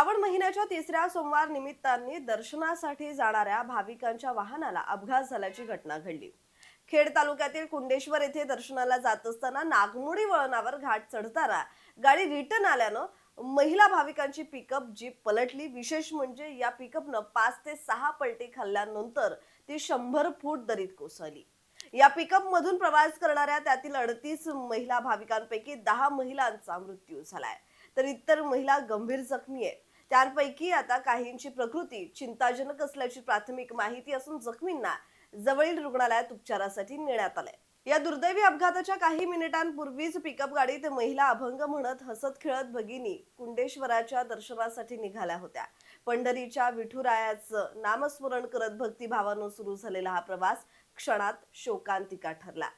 श्रावण महिन्याच्या तिसऱ्या सोमवार निमित्ताने दर्शनासाठी जाणाऱ्या भाविकांच्या वाहनाला अपघात झाल्याची घटना घडली. खेड तालुक्यातील कुंडेश्वर येथे दर्शनाला जात असताना नागमोडी वळणावर घाट चढताना गाडी रिटर्न आल्यानं महिला भाविकांची पिकअप जीप पलटली. विशेष म्हणजे या पिकअपनं पाच ते सहा पलटी खाल्ल्यानंतर ती शंभर फूट दरीत कोसळली. या पिकअप मधून प्रवास करणाऱ्या त्यातील अडतीस महिला भाविकांपैकी दहा महिलांचा मृत्यू झालाय. तर इतर महिला गंभीर जखमी आहेत. त्यांपैकी आता काहींची प्रकृती चिंताजनक असल्याची प्राथमिक माहिती असून जखमींना जवळील रुग्णालयात उपचारासाठी नेण्यात आलंय. या दुर्दैवी अपघाताच्या काही मिनिटांपूर्वीच पिकअप गाडीत महिला अभंग म्हणत हसत खेळत भगिनी कुंडेश्वराच्या दर्शनासाठी निघाल्या होत्या. पंढरीच्या विठुरायाचं नामस्मरण करत भक्तिभावानं सुरू झालेला हा प्रवास क्षणात शोकांतिका ठरला.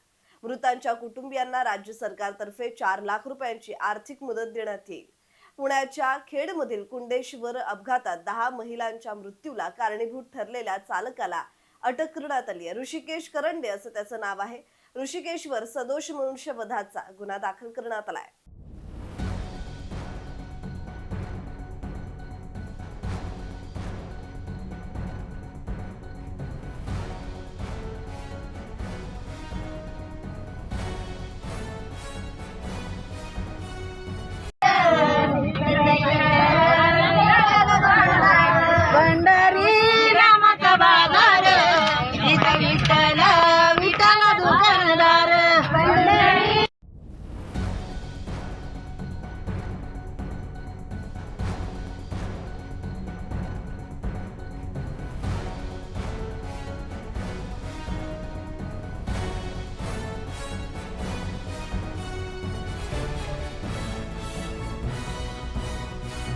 मृतांच्या कुटुंबियांना राज्य सरकारतर्फे चार लाख रुपयांची आर्थिक मदत देण्यात येईल. पुण्याच्या खेडमधील कुंडेश्वर अपघातात दहा महिलांच्या मृत्यूला कारणीभूत ठरलेल्या चालकाला अटक करण्यात आली आहे. ऋषिकेश करंडे असं त्याचं नाव आहे. ऋषिकेशवर सदोष मनुष्यवधाचा गुन्हा दाखल करण्यात आला आहे. விட்டலா